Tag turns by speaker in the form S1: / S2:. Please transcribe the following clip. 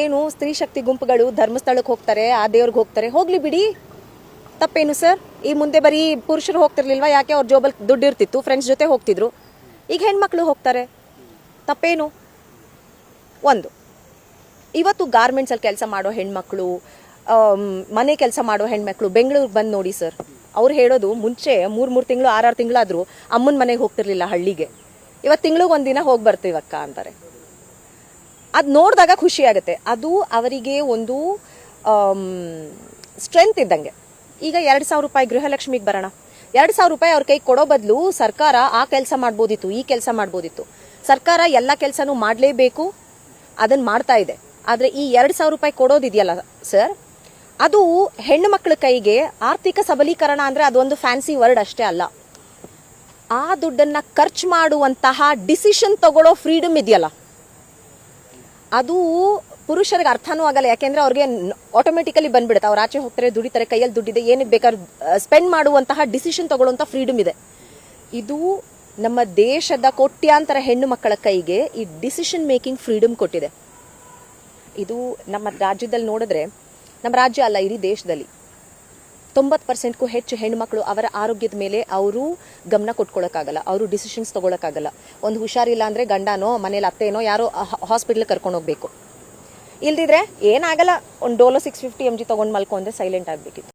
S1: ಏನು ಸ್ತ್ರೀ ಶಕ್ತಿ ಗುಂಪುಗಳು ಧರ್ಮಸ್ಥಳಕ್ಕೆ ಹೋಗ್ತಾರೆ, ಆ ದೇವ್ರಿಗೆ ಹೋಗ್ತಾರೆ. ಹೋಗ್ಲಿ ಬಿಡಿ. ತಪ್ಪೇನು ಸರ್? ಈ ಮುಂದೆ ಬರೀ ಪುರುಷರು ಹೋಗ್ತಿರ್ಲಿಲ್ವಾ? ಯಾಕೆ ಅವ್ರ ಜೋಬಲ್ ದುಡ್ಡು ಇರ್ತಿತ್ತು? ಫ್ರೆಂಡ್ಸ್ ಜೊತೆ ಹೋಗ್ತಿದ್ರು. ಈಗ ಹೆಣ್ಮಕ್ಳು ಹೋಗ್ತಾರೆ. ತಪ್ಪೇನು? ಒಂದು. ಇವತ್ತು ಗಾರ್ಮೆಂಟ್ಸಲ್ಲಿ ಕೆಲಸ ಮಾಡೋ ಹೆಣ್ಮಕ್ಳು ಮನೆ ಕೆಲಸ ಮಾಡೋ ಹೆಣ್ಮಕ್ಳು ಬೆಂಗಳೂರಿಗೆ ಬಂದು ನೋಡಿ ಸರ್. ಅವ್ರು ಹೇಳೋದು ಮುಂಚೆ ಮೂರು ಮೂರು ತಿಂಗಳು ಆರಾರು ತಿಂಗಳಾದರೂ ಅಮ್ಮನ ಮನೆಗೆ ಹೋಗ್ತಿರ್ಲಿಲ್ಲ ಹಳ್ಳಿಗೆ. ಇವತ್ತು ತಿಂಗಳಿಗೆ ಒಂದಿನ ಹೋಗಿ ಬರ್ತೀವಕ್ಕ ಅಂತಾರೆ. ಅದು ನೋಡಿದಾಗ ಖುಷಿ ಆಗುತ್ತೆ. ಅದು ಅವರಿಗೆ ಒಂದು ಸ್ಟ್ರೆಂತ್ ಇದ್ದಂಗೆ. ಈಗ ಎರಡು ಸಾವಿರ ರೂಪಾಯಿ ಗೃಹಲಕ್ಷ್ಮಿಗೆ ಬರೋಣ. ಎರಡು ಸಾವಿರ ರೂಪಾಯಿ ಅವ್ರ ಕೈ ಕೊಡೋ ಬದಲು ಸರ್ಕಾರ ಆ ಕೆಲಸ ಮಾಡ್ಬೋದಿತ್ತು, ಈ ಕೆಲಸ ಮಾಡ್ಬೋದಿತ್ತು. ಸರ್ಕಾರ ಎಲ್ಲ ಕೆಲಸನೂ ಮಾಡಲೇಬೇಕು ಅದನ್ನು ಮಾಡ್ತಾ ಇದೆ. ಆದರೆ ಈ ಎರಡು ಸಾವಿರ ರೂಪಾಯಿ ಕೊಡೋದಿದೆಯಲ್ಲ ಸರ್, ಅದು ಹೆಣ್ಣು ಮಕ್ಕಳ ಕೈಗೆ ಆರ್ಥಿಕ ಸಬಲೀಕರಣ ಅಂದರೆ ಅದೊಂದು ಫ್ಯಾನ್ಸಿ ವರ್ಡ್ ಅಷ್ಟೇ ಅಲ್ಲ. ಆ ದುಡ್ಡನ್ನು ಖರ್ಚು ಮಾಡುವಂತಹ ಡಿಸಿಷನ್ ತಗೊಳ್ಳೋ ಫ್ರೀಡಮ್ ಇದೆಯಲ್ಲ. ಅದು ಪುರುಷರಿಗೆ ಅರ್ಥನೂ ಆಗಲ್ಲ. ಯಾಕೆಂದ್ರೆ ಅವ್ರಿಗೆ ಆಟೋಮೆಟಿಕಲಿ ಬಂದ್ಬಿಡುತ್ತೆ. ಅವ್ರು ಆಚೆ ಹೋಗ್ತಾರೆ, ದುಡಿತಾರೆ, ಕೈಯಲ್ಲಿ ದುಡ್ಡಿದೆ ಏನಕ್ಕೆ ಬೇಕಾದ್ರೂ ಸ್ಪೆಂಡ್ ಮಾಡುವಂತಹ ಡಿಸಿಷನ್ ತಗೊಳ್ಳುವಂಥ ಫ್ರೀಡಮ್ ಇದೆ. ಇದು ನಮ್ಮ ದೇಶದ ಕೋಟ್ಯಾಂತರ ಹೆಣ್ಣು ಮಕ್ಕಳ ಕೈಗೆ ಈ ಡಿಸಿಷನ್ ಮೇಕಿಂಗ್ ಫ್ರೀಡಮ್ ಕೊಟ್ಟಿದೆ. ಇದು ನಮ್ಮ ರಾಜ್ಯದಲ್ಲಿ ನೋಡಿದ್ರೆ, ನಮ್ಮ ರಾಜ್ಯ ಅಲ್ಲ, ಇಡೀ ದೇಶದಲ್ಲಿ. ತೊಂಬತ್ತು ಪರ್ಸೆಂಟ್ಗೂ ಹೆಚ್ಚು ಹೆಣ್ಮಕ್ಳು ಅವರ ಆರೋಗ್ಯದ ಮೇಲೆ ಅವರು ಗಮನ ಕೊಟ್ಕೊಳ್ಳೋಕ್ಕಾಗಲ್ಲ ಅವರು ಡಿಸಿಷನ್ಸ್ ತೊಗೊಳಕ್ಕಾಗಲ್ಲ. ಒಂದು ಹುಷಾರಿಲ್ಲ ಅಂದರೆ ಗಂಡನೋ, ಮನೇಲಿ ಅತ್ತೇನೋ, ಯಾರೋ ಹಾಸ್ಪಿಟ್ಲಿಗೆ ಕರ್ಕೊಂಡು ಹೋಗ್ಬೇಕು. ಇಲ್ದಿದ್ರೆ ಏನಾಗಲ್ಲ. ಒಂದು Dolo six fifty M G ತೊಗೊಂಡು ಮಲ್ಕೊಂಡ್ರೆ ಸೈಲೆಂಟ್ ಆಗಬೇಕಿತ್ತು.